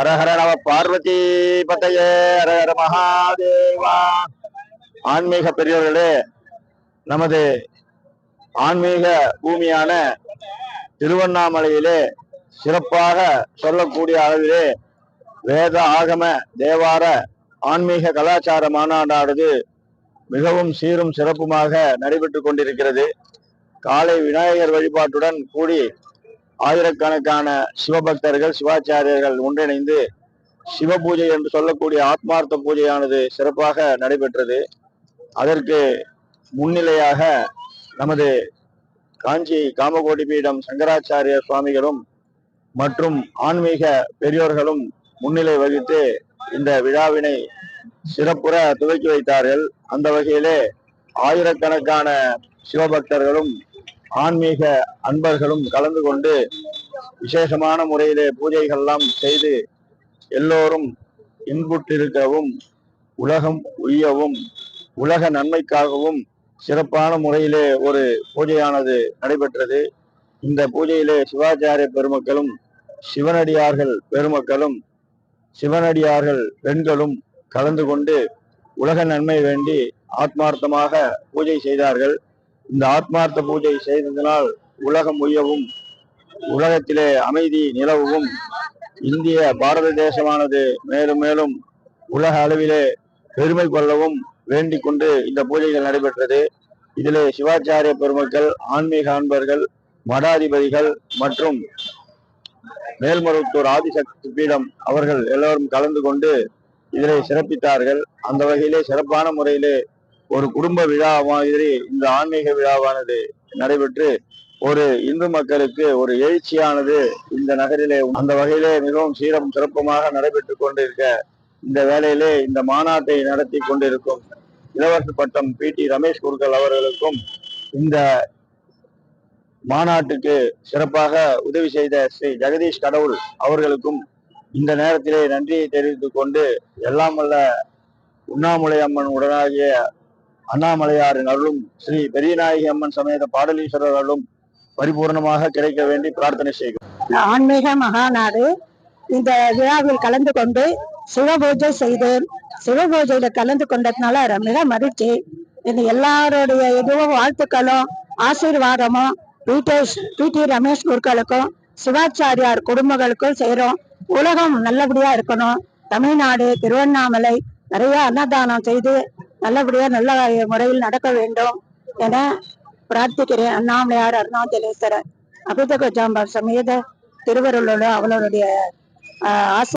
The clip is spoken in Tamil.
ஹரஹர நவ பார்வதி பதையே ஹரஹர மகாதேவா. ஆன்மீக பெரியவர்களே நமது ஆன்மீக பூமியான திருவண்ணாமலையிலே சிறப்பாக சொல்லக்கூடிய அளவிலே வேத ஆகம தேவார ஆன்மீக கலாச்சார மாநாடானது மிகவும் சீரும் சிறப்புமாக நடைபெற்று கொண்டிருக்கிறது. காலை விநாயகர் வழிபாட்டுடன் கூடி ஆயிரக்கணக்கான சிவபக்தர்கள் சிவாச்சாரியர்கள் ஒன்றிணைந்து சிவ பூஜை என்று சொல்லக்கூடிய ஆத்மார்த்த பூஜையானது சிறப்பாக நடைபெற்றது. அதற்கு முன்னிலையாக நமது காஞ்சி காமகோடி பீடம் சங்கராச்சாரிய சுவாமிகளும் மற்றும் ஆன்மீக பெரியோர்களும் முன்னிலை வகித்து இந்த விழாவினை சிறப்புற துவக்கி வைத்தார்கள். அந்த வகையிலே ஆயிரக்கணக்கான சிவபக்தர்களும் ஆன்மீக அன்பர்களும் கலந்து கொண்டு விசேஷமான முறையிலே பூஜைகள்லாம் செய்து எல்லோரும் இன்புற்றிருக்கவும் உலகம் உய்யவும் உலக நன்மைக்காகவும் சிறப்பான முறையிலே ஒரு பூஜையானது நடைபெற்றது. இந்த பூஜையிலே சிவாச்சாரிய பெருமக்களும் சிவனடியார்கள் பெருமக்களும் சிவனடியார்கள் பெண்களும் கலந்து கொண்டு உலக நன்மை வேண்டி ஆத்மார்த்தமாக பூஜை செய்தார்கள். இந்த ஆத்மார்த்த பூஜை செய்ததனால் உலகம் உயவும் உலகத்திலே அமைதி நிலவும் இந்திய பாரத தேசமானது மேலும் மேலும் உலக அளவிலே பெருமை கொள்ளவும் வேண்டிக் கொண்டு இந்த பூஜைகள் நடைபெற்றது. இதிலே சிவாச்சாரிய பெருமக்கள் ஆன்மீக அன்பர்கள் மடாதிபதிகள் மற்றும் மேல்மருவத்தூர் ஆதிசக்தி பீடம் அவர்கள் எல்லோரும் கலந்து கொண்டு இதிலே சிறப்பித்தார்கள். அந்த வகையிலே சிறப்பான முறையிலே ஒரு குடும்ப விழா மாதிரி இந்த ஆன்மீக விழாவானது நடைபெற்று ஒரு இந்து மக்களுக்கு ஒரு எழுச்சியானது இந்த நகரிலே அந்த வகையிலே மிகவும் சீரம் சிறப்புமாக நடைபெற்று கொண்டிருக்க இந்த வேலையிலே இந்த மாநாட்டை நடத்தி கொண்டிருக்கும் இளவரசு பட்டம் பி டி ரமேஷ் குருக்கள் அவர்களுக்கும் இந்த மாநாட்டுக்கு சிறப்பாக உதவி செய்த ஸ்ரீ ஜெகதீஷ் கடவுள் அவர்களுக்கும் இந்த நேரத்திலே நன்றியை தெரிவித்துக் கொண்டு எல்லாம் வல்ல உண்ணாமுலை அம்மன் உடனாகிய அண்ணாமலையாரின் அருளும் ஸ்ரீ பெரியநாயகி அம்மன் சமேத பாடலீஸ்வரர் அருளும் பரிபூர்ணமாக கிடைக்க வேண்டி பிரார்த்தனை செய்கிறோம். ஆன்மீக மகாநாடு இந்த விழாவில் கலந்து கொண்டு சிவபூஜை செய்தேன். சிவபூஜையில கலந்து கொண்டதுனால மிக மகிழ்ச்சி. இந்த எல்லாருடைய இதுவும் வாழ்த்துக்களும் ஆசீர்வாதமும் பீட்டேஷ் பி டி ரமேஷ் குருக்களுக்கும் சிவாச்சாரியார் குடும்பங்களுக்கும் செய்யறோம் உலகம் நல்லபடியா இருக்கணும். தமிழ்நாடு திருவண்ணாமலை நிறைய அன்னதானம் செய்து நல்லபடியா நல்ல முறையில் நடக்க வேண்டும் என பிரார்த்திக்கிறேன். அண்ணாமலையார் அருணாச்சலேஸ்வரர். அபிதக சமேத திருவருளோட அவளுடைய ஆஹ், ஆசை